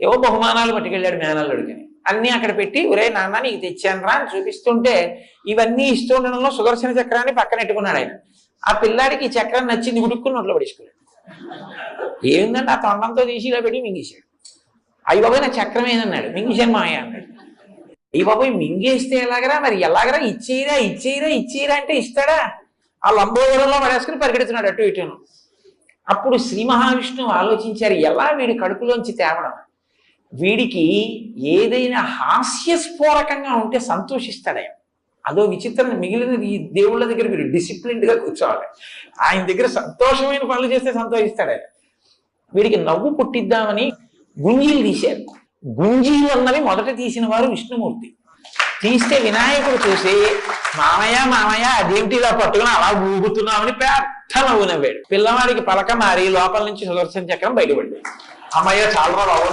ఏవో బహుమానాలు పట్టుకెళ్ళాడు మేనల్లుడికని అన్నీ అక్కడ పెట్టి ఒరే నాన్న నీకు తెచ్చాను రా అని చూపిస్తుంటే ఇవన్నీ ఇస్తూ ఉండడంలో సుదర్శన చక్రాన్ని పక్కన పెట్టుకున్నాడు ఆయన. ఆ పిల్లాడికి ఈ చక్రం నచ్చింది ఉడుక్కుని నోట్లో పడేసుకున్నాడు. ఏమిందంటే ఆ తొండంతో తీసి ఇలా పెట్టి మింగేశాడు. అయ్యి బాబాయ్ నా చక్రం ఏదన్నాడు? మింగేశాను మాయ అన్నాడు. అయ్యి బాబాయ్ మింగేస్తే ఎలాగరా? మరి ఎలాగరా? ఇచ్చేయరా ఇచ్చేయరా ఇచ్చేయరా అంటే ఇస్తాడా? ఆ లంబోదరంలో పడేసుకుని పరిగెడుతున్నాడు అటు ఇటును. అప్పుడు శ్రీ మహావిష్ణువు ఆలోచించారు ఎలా వీడి కడుపులోంచి తేవడం? వీడికి ఏదైనా హాస్యస్ఫోరకంగా ఉంటే సంతోషిస్తాడే. అదో విచిత్రం మిగిలిన ఈ దేవుళ్ళ దగ్గర మీరు డిసిప్లిన్డ్గా గా కూర్చోవాలి. ఆయన దగ్గర సంతోషమైన పనులు చేస్తే సంతోషిస్తాడు. ఆయన వీడికి నవ్వు పుట్టిద్దామని గుంజీలు తీశారు. గుంజీలు అన్నవి మొదట తీసిన వారు విష్ణుమూర్తి. తీస్తే వినాయకుడు చూసి మామయ్య మామయ్య అదేమిటి ఇలా పట్టుకుని అలా ఊగుతున్నామని పెద్ద నవ్వు నవ్వాడు. పిల్లవాడికి పలక మారి లోపల నుంచి సుదర్శన చక్రం బయటపడింది. అమ్మయ్య చాలా బాగుంది